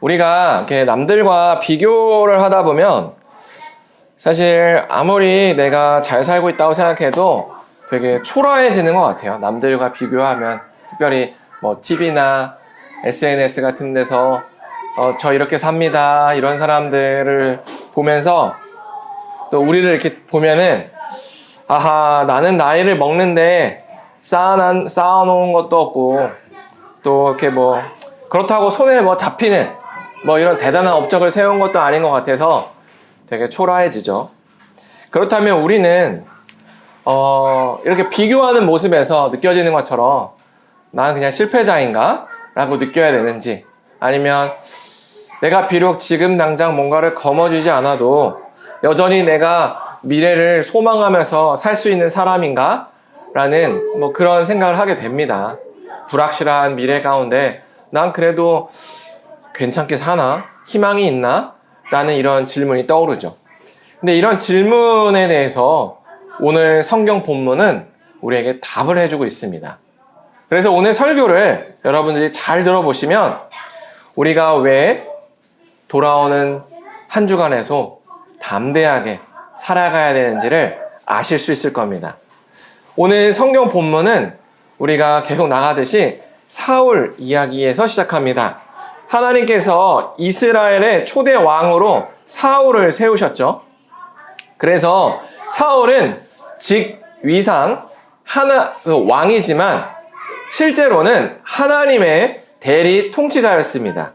우리가 이렇게 남들과 비교를 하다 보면 사실 아무리 내가 잘 살고 있다고 생각해도 되게 초라해지는 것 같아요. 남들과 비교하면 특별히 뭐 TV나 SNS 같은 데서 어, 저 이렇게 삽니다 이런 사람들을 보면서 또 우리를 이렇게 보면은 아하 나는 나이를 먹는데 쌓아놓은, 것도 없고 또 이렇게 뭐 그렇다고 손에 뭐 잡히는 뭐 이런 대단한 업적을 세운 것도 아닌 것 같아서 되게 초라해지죠. 그렇다면 우리는 어, 이렇게 비교하는 모습에서 느껴지는 것처럼 나는 그냥 실패자인가? 라고 느껴야 되는지 아니면 내가 비록 지금 당장 뭔가를 거머쥐지 않아도 여전히 내가 미래를 소망하면서 살 수 있는 사람인가? 라는 뭐 그런 생각을 하게 됩니다. 불확실한 미래 가운데 난 그래도 괜찮게 사나? 희망이 있나? 라는 이런 질문이 떠오르죠. 근데 이런 질문에 대해서 오늘 성경 본문은 우리에게 답을 해주고 있습니다. 그래서 오늘 설교를 여러분들이 잘 들어보시면 우리가 왜 돌아오는 한 주간에서 담대하게 살아가야 되는지를 아실 수 있을 겁니다. 오늘 성경 본문은 우리가 계속 나가듯이 사울 이야기에서 시작합니다. 하나님께서 이스라엘의 초대 왕으로 사울을 세우셨죠. 그래서 사울은 직위상 하나 그 왕이지만 실제로는 하나님의 대리 통치자였습니다.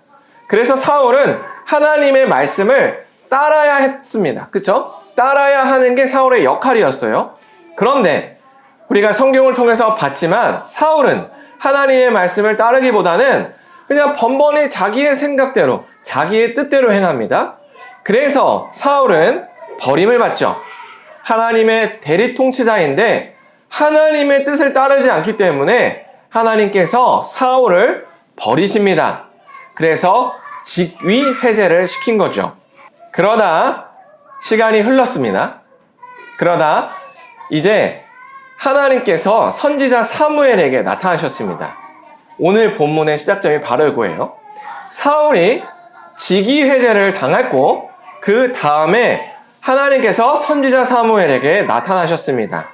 그래서 사울은 하나님의 말씀을 따라야 했습니다. 그쵸? 따라야 하는 게 사울의 역할이었어요. 그런데 우리가 성경을 통해서 봤지만 사울은 하나님의 말씀을 따르기보다는 그냥 번번이 자기의 생각대로, 자기의 뜻대로 행합니다. 그래서 사울은 버림을 받죠. 하나님의 대리 통치자인데 하나님의 뜻을 따르지 않기 때문에 하나님께서 사울을 버리십니다. 그래서 직위 해제를 시킨 거죠. 그러다 시간이 흘렀습니다. 그러다 이제 하나님께서 선지자 사무엘에게 나타나셨습니다. 오늘 본문의 시작점이 바로 이거예요. 사울이 직위 해제를 당했고 그 다음에 하나님께서 선지자 사무엘에게 나타나셨습니다.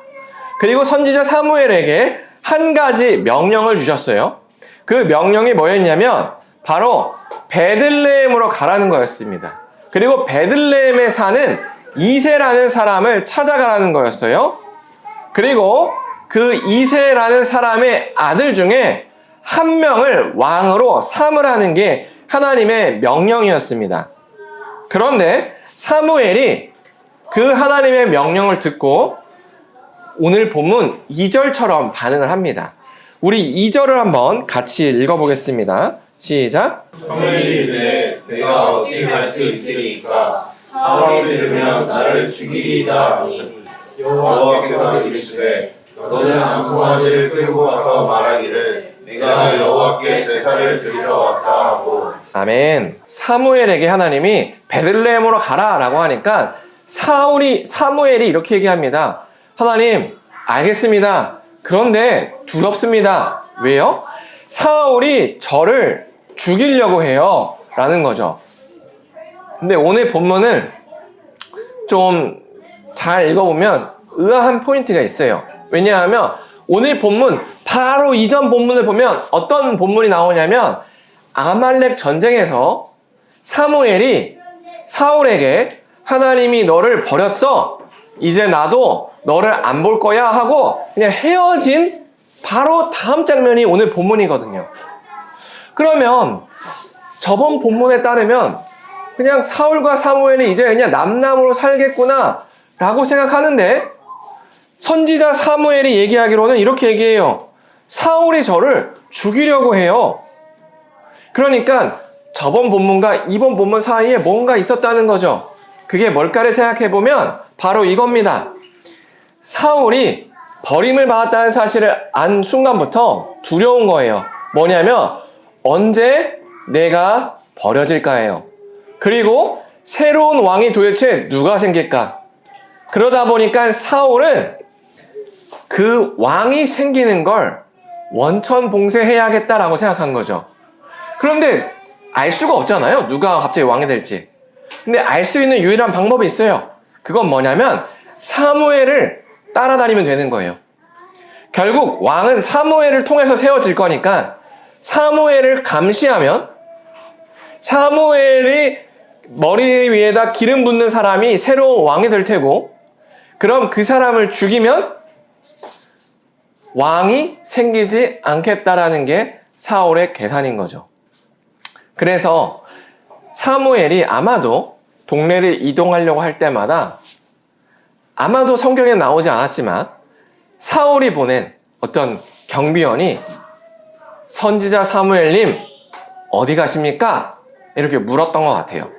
그리고 선지자 사무엘에게 한 가지 명령을 주셨어요. 그 명령이 뭐였냐면 바로 베들레헴으로 가라는 거였습니다. 그리고 베들레헴에 사는 이세라는 사람을 찾아가라는 거였어요. 그리고 그 이세라는 사람의 아들 중에 한 명을 왕으로 삼으라는 게 하나님의 명령이었습니다. 그런데 사무엘이 그 하나님의 명령을 듣고 오늘 본문 2절처럼 반응을 합니다. 우리 2절을 한번 같이 읽어보겠습니다. 시작. 이르되 내가 어찌 할수 있으리까 사울이 들으면 나를 죽이리이다 하니 여호와께서 이르시되 너는 암송아지를 끌고 와서 말하기를 내가 여호와께 제사를 드리러 왔다 하고 아멘. 사무엘에게 하나님이 베들레헴으로 가라라고 하니까 사울이 사무엘이 이렇게 얘기합니다. 하나님, 알겠습니다. 그런데 두렵습니다. 왜요? 사울이 저를 죽이려고 해요. 라는 거죠. 근데 오늘 본문을 좀 잘 읽어보면 의아한 포인트가 있어요. 왜냐하면 오늘 본문, 바로 이전 본문을 보면 어떤 본문이 나오냐면 아말렉 전쟁에서 사무엘이 사울에게 하나님이 너를 버렸어. 이제 나도 너를 안 볼 거야 하고 그냥 헤어진 바로 다음 장면이 오늘 본문이거든요. 그러면 저번 본문에 따르면 그냥 사울과 사무엘이 이제 그냥 남남으로 살겠구나 라고 생각하는데 선지자 사무엘이 얘기하기로는 이렇게 얘기해요. 사울이 저를 죽이려고 해요. 그러니까 저번 본문과 이번 본문 사이에 뭔가 있었다는 거죠. 그게 뭘까를 생각해 보면 바로 이겁니다. 사울이 버림을 받았다는 사실을 안 순간부터 두려운 거예요. 뭐냐면 언제 내가 버려질까예요. 그리고 새로운 왕이 도대체 누가 생길까? 그러다 보니까 사울은 그 왕이 생기는 걸 원천 봉쇄해야겠다라고 생각한 거죠. 그런데 알 수가 없잖아요. 누가 갑자기 왕이 될지. 근데 알 수 있는 유일한 방법이 있어요. 그건 뭐냐면 사무엘을 따라다니면 되는 거예요. 결국 왕은 사무엘을 통해서 세워질 거니까 사무엘을 감시하면 사무엘이 머리 위에다 기름 붓는 사람이 새로운 왕이 될 테고 그럼 그 사람을 죽이면 왕이 생기지 않겠다라는 게 사울의 계산인 거죠. 그래서 사무엘이 아마도 동네를 이동하려고 할 때마다 아마도 성경에 나오지 않았지만 사울이 보낸 어떤 경비원이 선지자 사무엘님 어디 가십니까? 이렇게 물었던 것 같아요.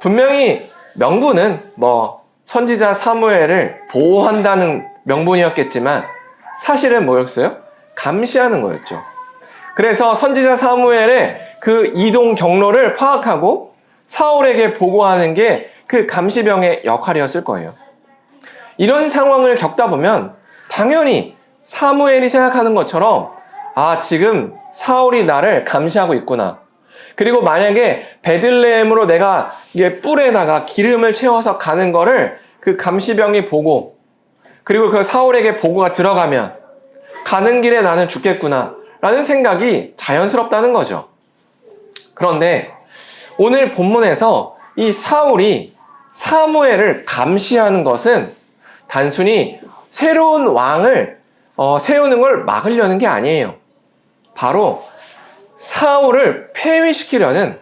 분명히 명분은 뭐 선지자 사무엘을 보호한다는 명분이었겠지만 사실은 뭐였어요? 감시하는 거였죠. 그래서 선지자 사무엘의 그 이동 경로를 파악하고 사울에게 보고하는 게 그 감시병의 역할이었을 거예요. 이런 상황을 겪다 보면 당연히 사무엘이 생각하는 것처럼 아, 지금 사울이 나를 감시하고 있구나. 그리고 만약에 베들레헴으로 내가 이게 뿔에다가 기름을 채워서 가는 거를 그 감시병이 보고 그리고 그 사울에게 보고가 들어가면 가는 길에 나는 죽겠구나. 라는 생각이 자연스럽다는 거죠. 그런데 오늘 본문에서 이 사울이 사무엘을 감시하는 것은 단순히 새로운 왕을 어, 세우는 걸 막으려는 게 아니에요. 바로 사울을 폐위시키려는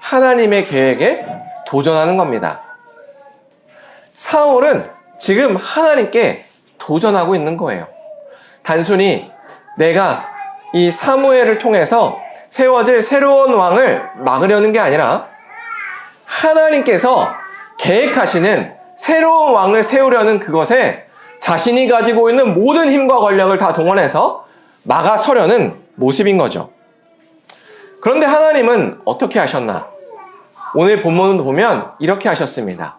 하나님의 계획에 도전하는 겁니다. 사울은 지금 하나님께 도전하고 있는 거예요. 단순히 내가 이 사무엘을 통해서 세워질 새로운 왕을 막으려는 게 아니라 하나님께서 계획하시는 새로운 왕을 세우려는 그것에 자신이 가지고 있는 모든 힘과 권력을 다 동원해서 막아서려는 모습인 거죠. 그런데 하나님은 어떻게 하셨나? 오늘 본문을 보면 이렇게 하셨습니다.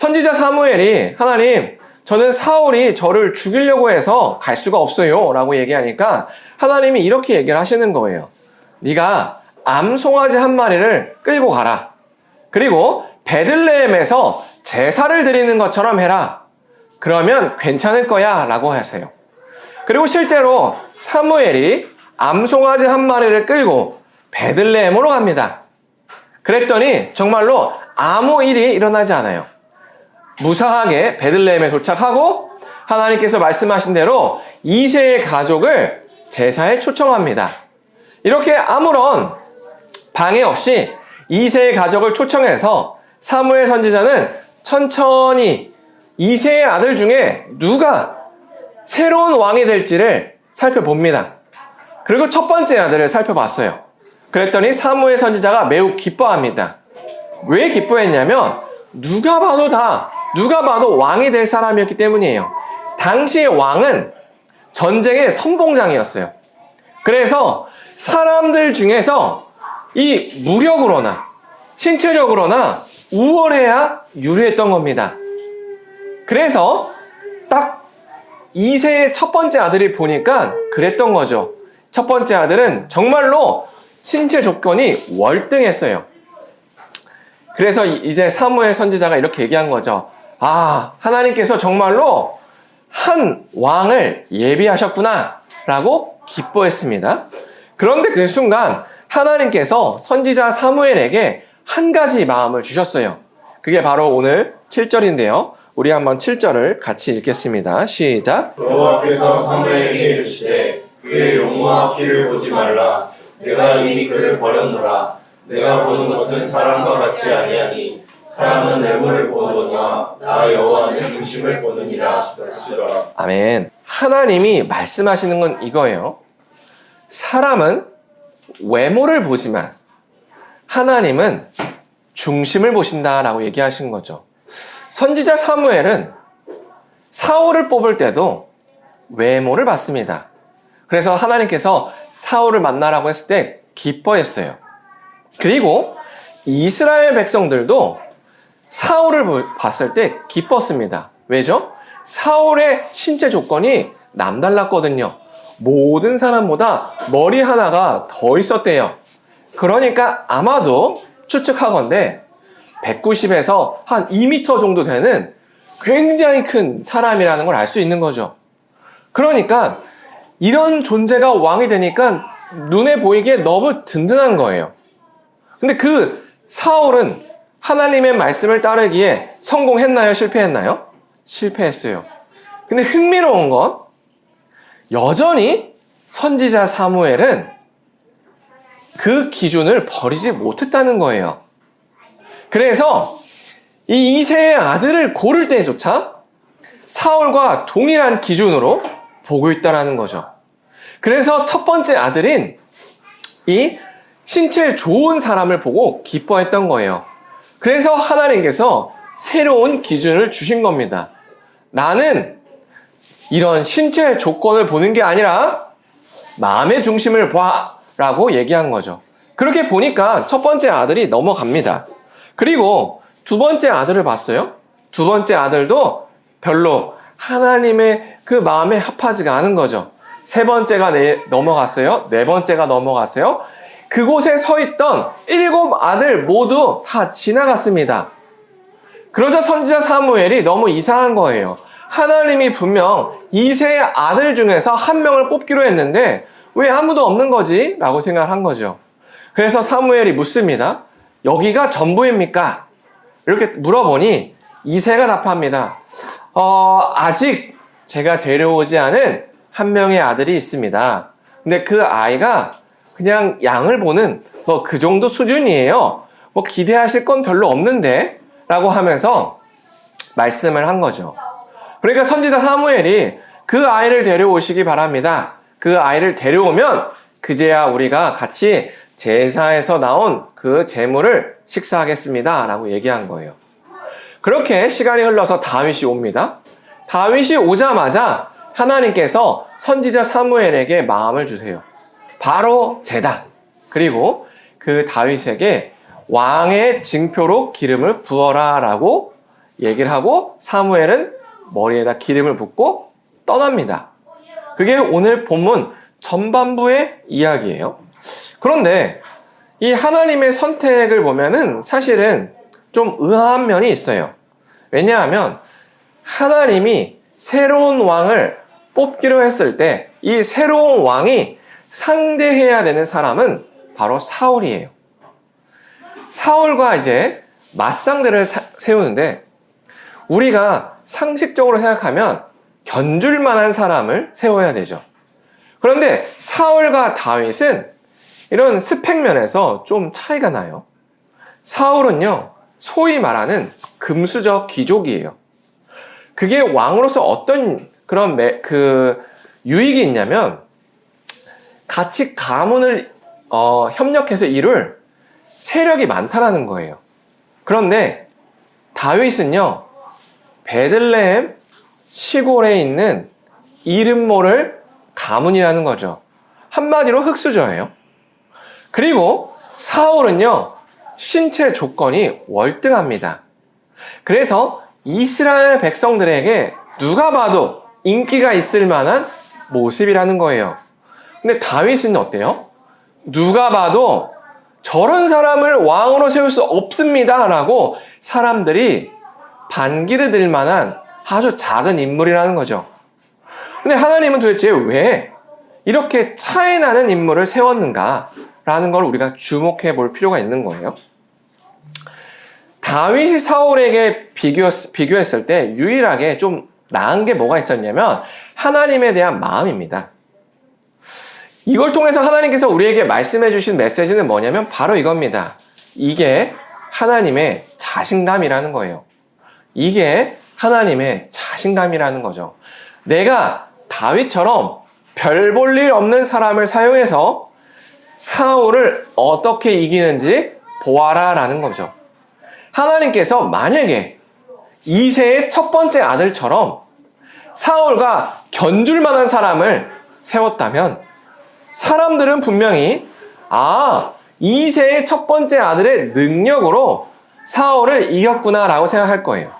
선지자 사무엘이 하나님, 저는 사울이 저를 죽이려고 해서 갈 수가 없어요. 라고 얘기하니까 하나님이 이렇게 얘기를 하시는 거예요. 네가 암송아지 한 마리를 끌고 가라. 그리고 베들레헴에서 제사를 드리는 것처럼 해라. 그러면 괜찮을 거야. 라고 하세요. 그리고 실제로 사무엘이 암송아지 한 마리를 끌고 베들레헴으로 갑니다. 그랬더니 정말로 아무 일이 일어나지 않아요. 무사하게 베들레헴에 도착하고 하나님께서 말씀하신 대로 이세의 가족을 제사에 초청합니다. 이렇게 아무런 방해 없이 이세의 가족을 초청해서 사무엘 선지자는 천천히 이세의 아들 중에 누가 새로운 왕이 될지를 살펴봅니다. 그리고 첫 번째 아들을 살펴봤어요. 그랬더니 사무엘 선지자가 매우 기뻐합니다. 왜 기뻐했냐면 누가 봐도 다 누가 봐도 왕이 될 사람이었기 때문이에요. 당시의 왕은 전쟁의 선봉장이었어요. 그래서 사람들 중에서 이 무력으로나 신체적으로나 우월해야 유리했던 겁니다. 그래서 딱 2세의 첫 번째 아들이 보니까 그랬던 거죠. 첫 번째 아들은 정말로 신체 조건이 월등했어요. 그래서 이제 사무엘 선지자가 이렇게 얘기한 거죠. 아, 하나님께서 정말로 한 왕을 예비하셨구나. 라고 기뻐했습니다. 그런데 그 순간 하나님께서 선지자 사무엘에게 한 가지 마음을 주셨어요. 그게 바로 오늘 7절인데요. 우리 한번 7절을 같이 읽겠습니다. 시작. 여호와께서 사무엘에게 이르시되 그의 용모와 키를 보지 말라 내가 이미 그를 버렸노라 내가 보는 것은 사람과 같지 아니하니 사람은 외모를 보느 니와 나 여호와는 중심을 보느니라 하시더라 아멘. 하나님이 말씀하시는 건 이거예요. 사람은 외모를 보지만 하나님은 중심을 보신다라고 얘기하신 거죠. 선지자 사무엘은 사울을 뽑을 때도 외모를 봤습니다. 그래서 하나님께서 사울을 만나라고 했을 때 기뻐했어요. 그리고 이스라엘 백성들도 사울을 보- 봤을 때 기뻤습니다. 왜죠? 사울의 신체 조건이 남달랐거든요. 모든 사람보다 머리 하나가 더 있었대요. 그러니까 아마도 추측하건대 190에서 한 2m 정도 되는 굉장히 큰 사람이라는 걸 알 수 있는 거죠. 그러니까 이런 존재가 왕이 되니까 눈에 보이기에 너무 든든한 거예요. 근데 그 사울은 하나님의 말씀을 따르기에 성공했나요? 실패했나요? 실패했어요. 근데 흥미로운 건 여전히 선지자 사무엘은 그 기준을 버리지 못했다는 거예요. 그래서 이 이세의 아들을 고를 때조차 사울과 동일한 기준으로 보고 있다라는 거죠. 그래서 첫 번째 아들인 이 신체 좋은 사람을 보고 기뻐했던 거예요. 그래서 하나님께서 새로운 기준을 주신 겁니다. 나는 이런 신체 조건을 보는 게 아니라 마음의 중심을 봐 라고 얘기한 거죠. 그렇게 보니까 첫 번째 아들이 넘어갑니다. 그리고 두 번째 아들을 봤어요. 두 번째 아들도 별로 하나님의 그 마음에 합하지가 않은 거죠. 세 번째가 네, 넘어갔어요. 네 번째가 넘어갔어요. 그곳에 서 있던 일곱 아들 모두 다 지나갔습니다. 그러자 선지자 사무엘이 너무 이상한 거예요. 하나님이 분명 이세의 아들 중에서 한 명을 뽑기로 했는데 왜 아무도 없는 거지? 라고 생각을 한 거죠. 그래서 사무엘이 묻습니다. 여기가 전부입니까? 이렇게 물어보니 이세가 답합니다. 어, 아직 제가 데려오지 않은 한 명의 아들이 있습니다. 근데 그 아이가 그냥 양을 보는 뭐 그 정도 수준이에요. 뭐 기대하실 건 별로 없는데 라고 하면서 말씀을 한 거죠. 그러니까 선지자 사무엘이 그 아이를 데려오시기 바랍니다. 그 아이를 데려오면 그제야 우리가 같이 제사에서 나온 그 재물을 식사하겠습니다. 라고 얘기한 거예요. 그렇게 시간이 흘러서 다윗이 옵니다. 다윗이 오자마자 하나님께서 선지자 사무엘에게 마음을 주세요. 바로 제단. 그리고 그 다윗에게 왕의 징표로 기름을 부어라 라고 얘기를 하고 사무엘은 머리에다 기름을 붓고 떠납니다. 그게 오늘 본문 전반부의 이야기예요. 그런데 이 하나님의 선택을 보면은 사실은 좀 의아한 면이 있어요. 왜냐하면 하나님이 새로운 왕을 뽑기로 했을 때 이 새로운 왕이 상대해야 되는 사람은 바로 사울이에요. 사울과 이제 맞상대를 사- 세우는데 우리가 상식적으로 생각하면 견줄 만한 사람을 세워야 되죠. 그런데 사울과 다윗은 이런 스펙 면에서 좀 차이가 나요. 사울은요, 소위 말하는 금수저 귀족이에요. 그게 왕으로서 어떤 그런 매- 그 유익이 있냐면 같이 가문을 어, 협력해서 이룰 세력이 많다라는 거예요. 그런데 다윗은요, 베들레헴 시골에 있는 이름 모를 가문이라는 거죠. 한마디로 흙수저예요. 그리고 사울은요, 신체 조건이 월등합니다. 그래서 이스라엘 백성들에게 누가 봐도 인기가 있을 만한 모습이라는 거예요. 근데 다윗은 어때요? 누가 봐도 저런 사람을 왕으로 세울 수 없습니다. 라고 사람들이 반기를 들 만한 아주 작은 인물이라는 거죠. 근데 하나님은 도대체 왜 이렇게 차이 나는 인물을 세웠는가? 라는 걸 우리가 주목해 볼 필요가 있는 거예요. 다윗이 사울에게 비교, 비교했을 때 유일하게 좀 나은 게 뭐가 있었냐면 하나님에 대한 마음입니다. 이걸 통해서 하나님께서 우리에게 말씀해 주신 메시지는 뭐냐면 바로 이겁니다. 이게 하나님의 자신감이라는 거예요. 이게 하나님의 자신감이라는 거죠. 내가 다윗처럼 별 볼 일 없는 사람을 사용해서 사울을 어떻게 이기는지 보아라 라는 거죠. 하나님께서 만약에 이세의 첫 번째 아들처럼 사울과 견줄 만한 사람을 세웠다면 사람들은 분명히 아, 이세의 첫 번째 아들의 능력으로 사울을 이겼구나라고 생각할 거예요.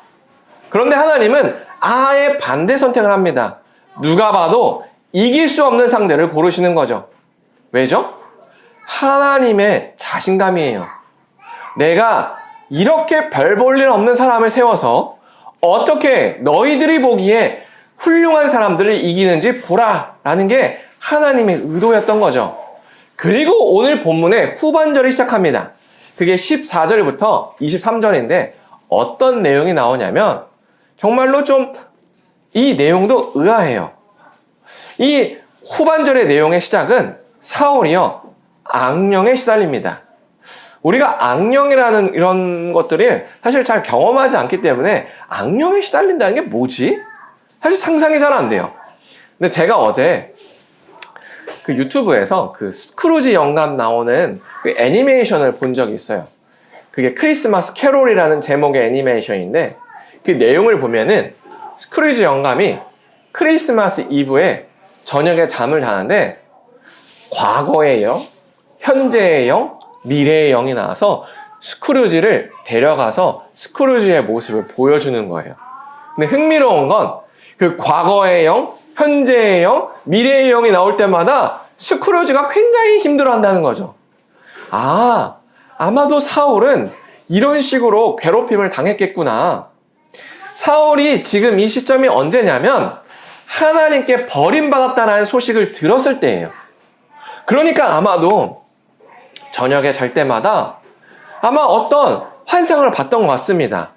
그런데 하나님은 아예 반대 선택을 합니다. 누가 봐도 이길 수 없는 상대를 고르시는 거죠. 왜죠? 하나님의 자신감이에요. 내가 이렇게 별 볼 일 없는 사람을 세워서 어떻게 너희들이 보기에 훌륭한 사람들을 이기는지 보라 라는 게 하나님의 의도였던 거죠. 그리고 오늘 본문의 후반절이 시작합니다. 그게 14절부터 23절인데 어떤 내용이 나오냐면 정말로 좀 이 내용도 의아해요. 이 후반절의 내용의 시작은 사울이요 악령에 시달립니다. 우리가 악령이라는 이런 것들을 사실 잘 경험하지 않기 때문에 악령에 시달린다는 게 뭐지? 사실 상상이 잘 안 돼요. 근데 제가 어제 그 유튜브에서 그 스크루지 영감 나오는 그 애니메이션을 본 적이 있어요. 그게 크리스마스 캐롤이라는 제목의 애니메이션인데 그 내용을 보면은 스크루지 영감이 크리스마스 이브에 저녁에 잠을 자는데 과거의 영, 현재의 영, 미래의 영이 나와서 스크루지를 데려가서 스크루지의 모습을 보여주는 거예요. 근데 흥미로운 건 그 과거의 영, 현재의 영, 미래의 영이 나올 때마다 스크루지가 굉장히 힘들어한다는 거죠. 아, 아마도 사울은 이런 식으로 괴롭힘을 당했겠구나. 사울이 지금 이 시점이 언제냐면 하나님께 버림받았다는 소식을 들었을 때예요. 그러니까 아마도 저녁에 잘 때마다 아마 어떤 환상을 봤던 것 같습니다.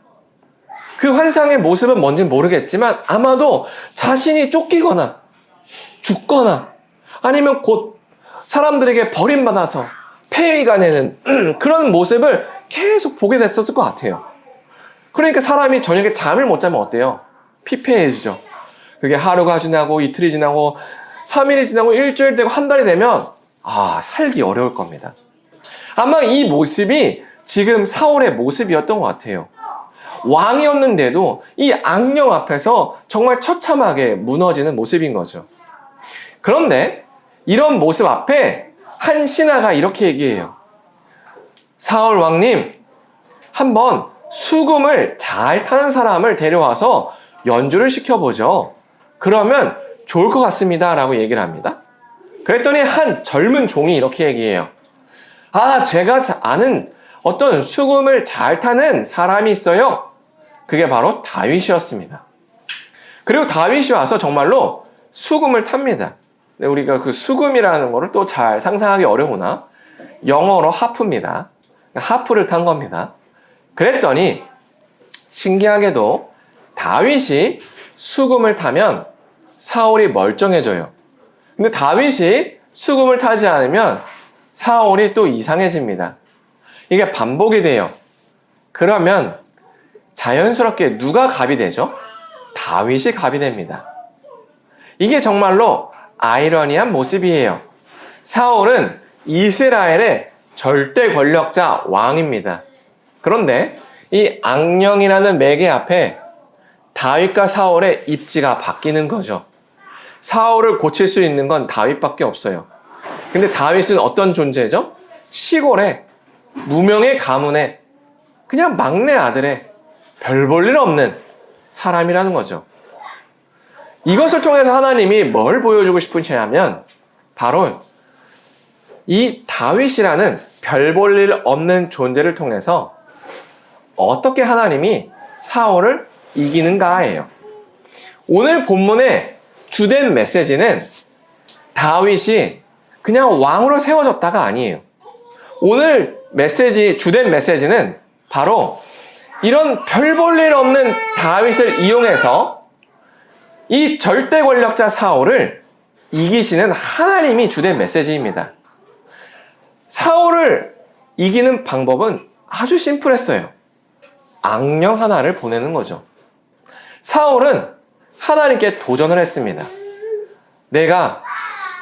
그 환상의 모습은 뭔지 모르겠지만 아마도 자신이 쫓기거나 죽거나 아니면 곧 사람들에게 버림받아서 폐위가 되는 그런 모습을 계속 보게 됐었을 것 같아요. 그러니까 사람이 저녁에 잠을 못 자면 어때요? 피폐해지죠. 그게 하루가 지나고 이틀이 지나고 3일이 지나고 일주일 되고 한 달이 되면 아, 살기 어려울 겁니다. 아마 이 모습이 지금 사울의 모습이었던 것 같아요. 왕이었는데도 이 악령 앞에서 정말 처참하게 무너지는 모습인 거죠. 그런데 이런 모습 앞에 한 신하가 이렇게 얘기해요. 사울 왕님, 한번 수금을 잘 타는 사람을 데려와서 연주를 시켜보죠. 그러면 좋을 것 같습니다. 라고 얘기를 합니다. 그랬더니 한 젊은 종이 이렇게 얘기해요. 아, 제가 자- 아는 어떤 수금을 잘 타는 사람이 있어요. 그게 바로 다윗이었습니다. 그리고 다윗이 와서 정말로 수금을 탑니다. 우리가 그 수금이라는 거를 또 잘 상상하기 어려우나 영어로 하프입니다. 하프를 탄 겁니다. 그랬더니 신기하게도 다윗이 수금을 타면 사울이 멀쩡해져요. 근데 다윗이 수금을 타지 않으면 사울이 또 이상해집니다. 이게 반복이 돼요. 그러면 자연스럽게 누가 갑이 되죠? 다윗이 갑이 됩니다. 이게 정말로 아이러니한 모습이에요. 사울은 이스라엘의 절대 권력자 왕입니다. 그런데 이 악령이라는 매개 앞에 다윗과 사울의 입지가 바뀌는 거죠. 사울을 고칠 수 있는 건 다윗밖에 없어요. 근데 다윗은 어떤 존재죠? 시골에 무명의 가문에 그냥 막내 아들의 별 볼 일 없는 사람이라는 거죠. 이것을 통해서 하나님이 뭘 보여주고 싶으시냐면 바로 이 다윗이라는 별 볼 일 없는 존재를 통해서 어떻게 하나님이 사울을 이기는가예요. 오늘 본문의 주된 메시지는 다윗이 그냥 왕으로 세워졌다가 아니에요. 오늘 메시지, 주된 메시지는 바로 이런 별 볼 일 없는 다윗을 이용해서 이 절대 권력자 사울을 이기시는 하나님이 주된 메시지입니다. 사울을 이기는 방법은 아주 심플했어요. 악령 하나를 보내는 거죠. 사울은 하나님께 도전을 했습니다. 내가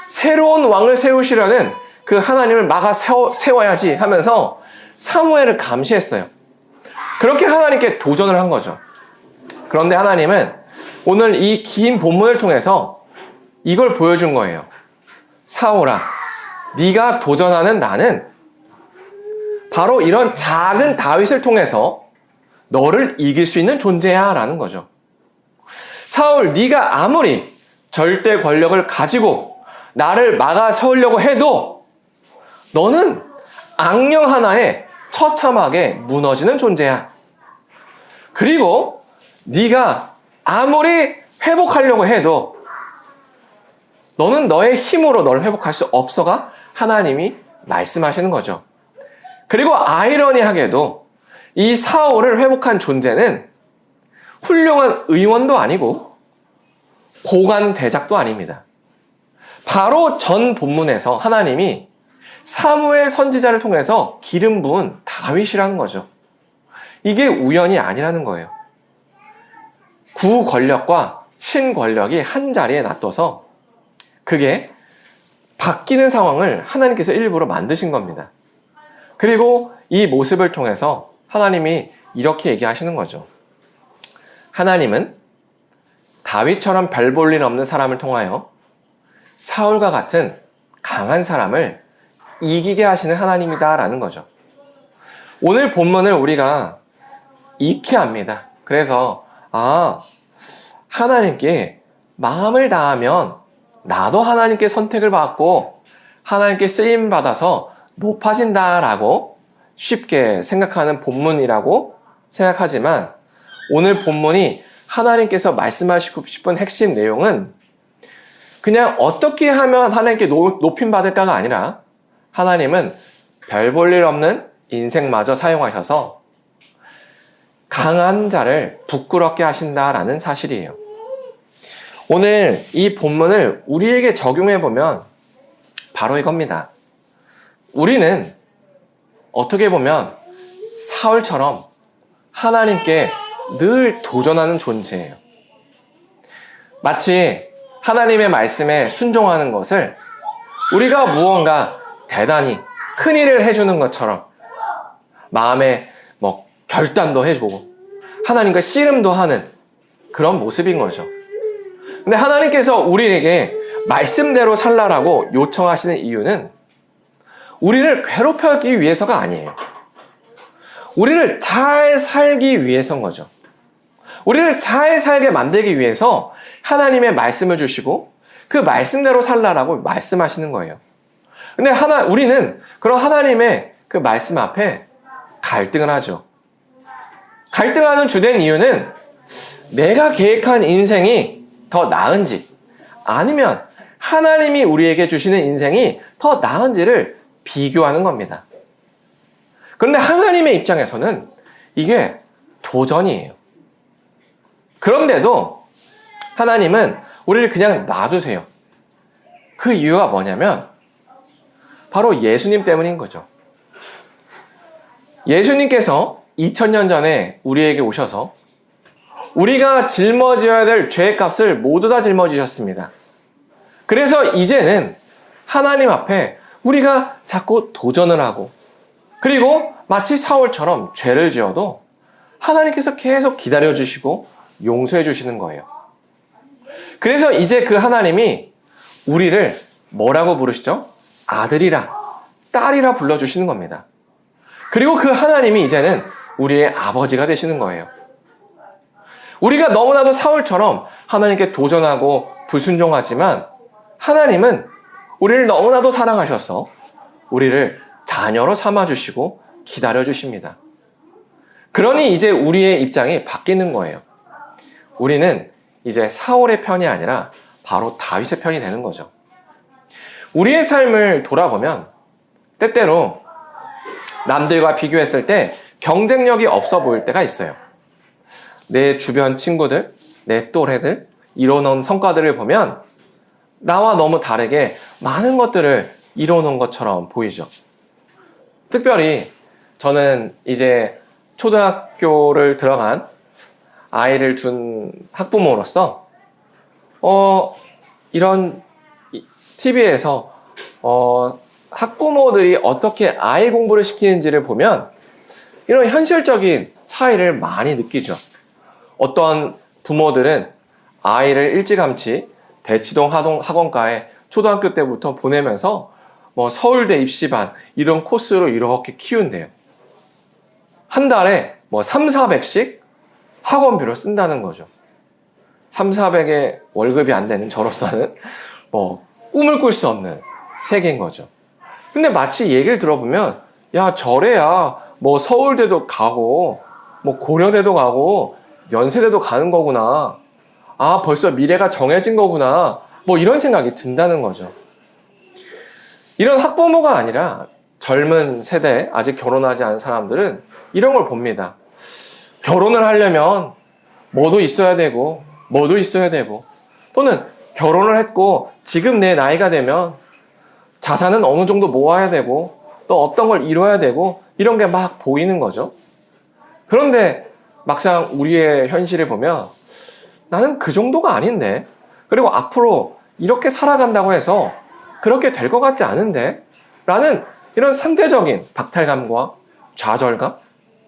새로운 왕을 세우시려는 그 하나님을 막아 세워, 세워야지 하면서 사무엘을 감시했어요. 그렇게 하나님께 도전을 한 거죠. 그런데 하나님은 오늘 이 긴 본문을 통해서 이걸 보여준 거예요. 사울아, 네가 도전하는 나는 바로 이런 작은 다윗을 통해서 너를 이길 수 있는 존재야라는 거죠. 사울, 네가 아무리 절대 권력을 가지고 나를 막아 세우려고 해도 너는 악령 하나에 처참하게 무너지는 존재야. 그리고 네가 아무리 회복하려고 해도 너는 너의 힘으로 너를 회복할 수 없어가 하나님이 말씀하시는 거죠. 그리고 아이러니하게도 이 사울을 회복한 존재는 훌륭한 의원도 아니고 고관 대작도 아닙니다. 바로 전 본문에서 하나님이 사무엘 선지자를 통해서 기름 부은 다윗이라는 거죠. 이게 우연이 아니라는 거예요. 구 권력과 신 권력이 한 자리에 놔둬서 그게 바뀌는 상황을 하나님께서 일부러 만드신 겁니다. 그리고 이 모습을 통해서 하나님이 이렇게 얘기하시는 거죠. 하나님은 다윗처럼 별 볼 일 없는 사람을 통하여 사울과 같은 강한 사람을 이기게 하시는 하나님이다라는 거죠. 오늘 본문을 우리가 익히 합니다. 그래서 아 하나님께 마음을 다하면 나도 하나님께 선택을 받고 하나님께 쓰임 받아서 높아진다라고 쉽게 생각하는 본문이라고 생각하지만 오늘 본문이 하나님께서 말씀하시고 싶은 핵심 내용은 그냥 어떻게 하면 하나님께 높임 받을까가 아니라 하나님은 별 볼 일 없는 인생마저 사용하셔서 강한 자를 부끄럽게 하신다라는 사실이에요. 오늘 이 본문을 우리에게 적용해 보면 바로 이겁니다. 우리는 어떻게 보면 사울처럼 하나님께 늘 도전하는 존재예요. 마치 하나님의 말씀에 순종하는 것을 우리가 무언가 대단히 큰 일을 해주는 것처럼 마음에 뭐 결단도 해보고 하나님과 씨름도 하는 그런 모습인 거죠. 근데 하나님께서 우리에게 말씀대로 살라라고 요청하시는 이유는 우리를 괴롭히기 위해서가 아니에요. 우리를 잘 살기 위해서인 거죠. 우리를 잘 살게 만들기 위해서 하나님의 말씀을 주시고 그 말씀대로 살라라고 말씀하시는 거예요. 근데 하나, 우리는 그런 하나님의 그 말씀 앞에 갈등을 하죠. 갈등하는 주된 이유는 내가 계획한 인생이 더 나은지 아니면 하나님이 우리에게 주시는 인생이 더 나은지를 비교하는 겁니다. 그런데 하나님의 입장에서는 이게 도전이에요. 그런데도 하나님은 우리를 그냥 놔두세요. 그 이유가 뭐냐면 바로 예수님 때문인 거죠. 예수님께서 2000년 전에 우리에게 오셔서 우리가 짊어져야 될 죄의 값을 모두 다 짊어지셨습니다. 그래서 이제는 하나님 앞에 우리가 자꾸 도전을 하고 그리고 마치 사울처럼 죄를 지어도 하나님께서 계속 기다려 주시고 용서해 주시는 거예요. 그래서 이제 그 하나님이 우리를 뭐라고 부르시죠? 아들이라, 딸이라 불러주시는 겁니다. 그리고 그 하나님이 이제는 우리의 아버지가 되시는 거예요. 우리가 너무나도 사울처럼 하나님께 도전하고 불순종하지만 하나님은 우리를 너무나도 사랑하셔서 우리를 자녀로 삼아주시고 기다려주십니다. 그러니 이제 우리의 입장이 바뀌는 거예요. 우리는 이제 사울의 편이 아니라 바로 다윗의 편이 되는 거죠. 우리의 삶을 돌아보면 때때로 남들과 비교했을 때 경쟁력이 없어 보일 때가 있어요. 내 주변 친구들, 내 또래들, 이뤄놓은 성과들을 보면 나와 너무 다르게 많은 것들을 이뤄놓은 것처럼 보이죠. 특별히 저는 이제 초등학교를 들어간 아이를 둔 학부모로서 어 이런 TV에서 어 학부모들이 어떻게 아이 공부를 시키는지를 보면 이런 현실적인 차이를 많이 느끼죠. 어떤 부모들은 아이를 일찌감치 대치동 학원가에 초등학교 때부터 보내면서 뭐 서울대 입시반 이런 코스로 이렇게 키운대요. 한 달에 뭐 3, 400씩 학원비로 쓴다는 거죠. 3, 400의 월급이 안 되는 저로서는 뭐 꿈을 꿀 수 없는 세계인 거죠. 근데 마치 얘기를 들어보면 야 저래야 뭐 서울대도 가고 뭐 고려대도 가고 연세대도 가는 거구나. 아 벌써 미래가 정해진 거구나. 뭐 이런 생각이 든다는 거죠. 이런 학부모가 아니라 젊은 세대 아직 결혼하지 않은 사람들은 이런 걸 봅니다. 결혼을 하려면 뭐도 있어야 되고 뭐도 있어야 되고 또는 결혼을 했고 지금 내 나이가 되면 자산은 어느 정도 모아야 되고 또 어떤 걸 이뤄야 되고 이런 게 막 보이는 거죠. 그런데 막상 우리의 현실을 보면 나는 그 정도가 아닌데 그리고 앞으로 이렇게 살아간다고 해서 그렇게 될 것 같지 않은데 라는 이런 상대적인 박탈감과 좌절감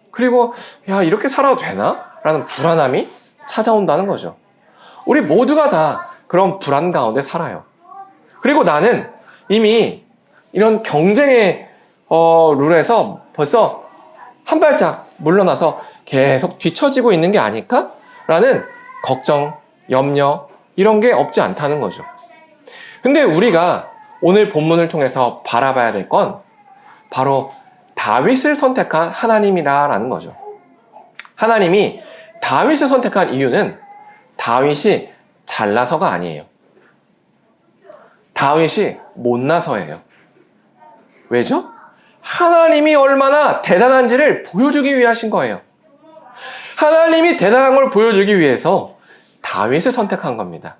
그리고 야 이렇게 살아도 되나? 라는 불안함이 찾아온다는 거죠. 우리 모두가 다 그런 불안 가운데 살아요. 그리고 나는 이미 이런 경쟁의 어, 룰에서 벌써 한 발짝 물러나서 계속 뒤처지고 있는 게 아닐까? 라는 걱정, 염려, 이런 게 없지 않다는 거죠. 근데 우리가 오늘 본문을 통해서 바라봐야 될 건 바로 다윗을 선택한 하나님이라라는 거죠. 하나님이 다윗을 선택한 이유는 다윗이 잘나서가 아니에요. 다윗이 못나서예요. 왜죠? 하나님이 얼마나 대단한지를 보여주기 위하신 거예요. 하나님이 대단한 걸 보여주기 위해서 다윗을 선택한 겁니다.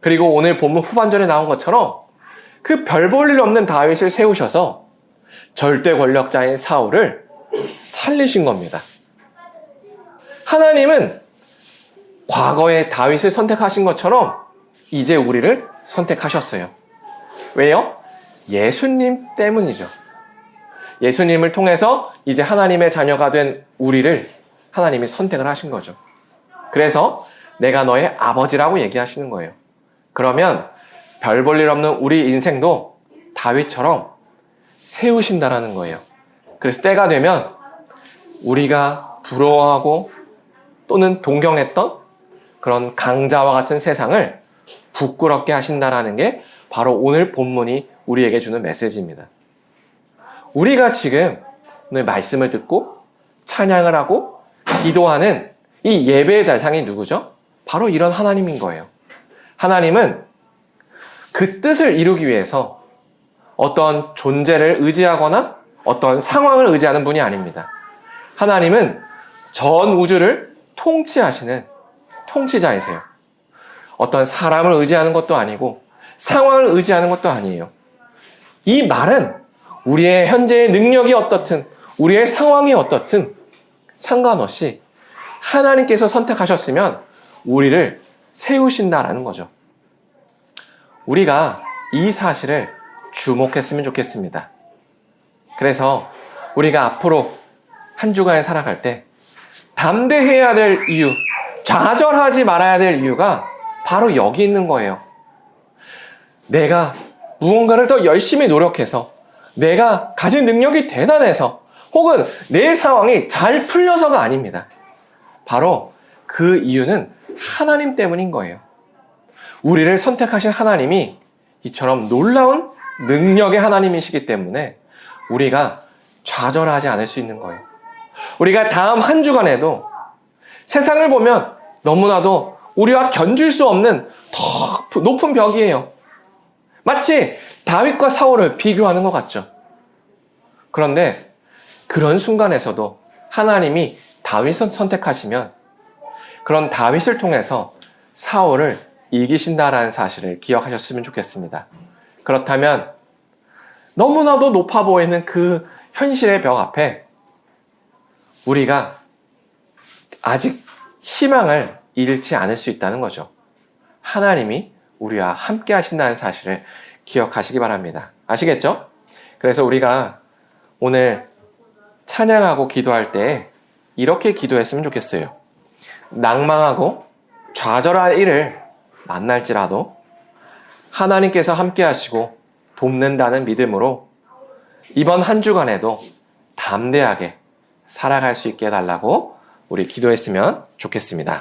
그리고 오늘 본문 후반전에 나온 것처럼 그 별 볼 일 없는 다윗을 세우셔서 절대 권력자인 사울을 살리신 겁니다. 하나님은 과거에 다윗을 선택하신 것처럼 이제 우리를 선택하셨어요. 왜요? 예수님 때문이죠. 예수님을 통해서 이제 하나님의 자녀가 된 우리를 하나님이 선택을 하신 거죠. 그래서 내가 너의 아버지라고 얘기하시는 거예요. 그러면 별 볼 일 없는 우리 인생도 다윗처럼 세우신다라는 거예요. 그래서 때가 되면 우리가 부러워하고 또는 동경했던 그런 강자와 같은 세상을 부끄럽게 하신다라는 게 바로 오늘 본문이 우리에게 주는 메시지입니다. 우리가 지금 오늘 말씀을 듣고 찬양을 하고 기도하는 이 예배의 대상이 누구죠? 바로 이런 하나님인 거예요. 하나님은 그 뜻을 이루기 위해서 어떤 존재를 의지하거나 어떤 상황을 의지하는 분이 아닙니다. 하나님은 전 우주를 통치하시는 통치자이세요. 어떤 사람을 의지하는 것도 아니고 상황을 의지하는 것도 아니에요. 이 말은 우리의 현재의 능력이 어떻든 우리의 상황이 어떻든 상관없이 하나님께서 선택하셨으면 우리를 세우신다라는 거죠. 우리가 이 사실을 주목했으면 좋겠습니다. 그래서 우리가 앞으로 한 주간을 살아갈 때 담대해야 될 이유, 좌절하지 말아야 될 이유가 바로 여기 있는 거예요. 내가 무언가를 더 열심히 노력해서 내가 가진 능력이 대단해서 혹은 내 상황이 잘 풀려서가 아닙니다. 바로 그 이유는 하나님 때문인 거예요. 우리를 선택하신 하나님이 이처럼 놀라운 능력의 하나님이시기 때문에 우리가 좌절하지 않을 수 있는 거예요. 우리가 다음 한 주간에도 세상을 보면 너무나도 우리와 견줄 수 없는 더 높은 벽이에요. 마치 다윗과 사울을 비교하는 것 같죠. 그런데 그런 순간에서도 하나님이 다윗을 선택하시면 그런 다윗을 통해서 사울을 이기신다라는 사실을 기억하셨으면 좋겠습니다. 그렇다면 너무나도 높아 보이는 그 현실의 벽 앞에 우리가 아직 희망을 잃지 않을 수 있다는 거죠. 하나님이 우리와 함께 하신다는 사실을 기억하시기 바랍니다. 아시겠죠? 그래서 우리가 오늘 찬양하고 기도할 때 이렇게 기도했으면 좋겠어요. 낭망하고 좌절할 일을 만날지라도 하나님께서 함께 하시고 돕는다는 믿음으로 이번 한 주간에도 담대하게 살아갈 수 있게 해달라고 우리 기도했으면 좋겠습니다.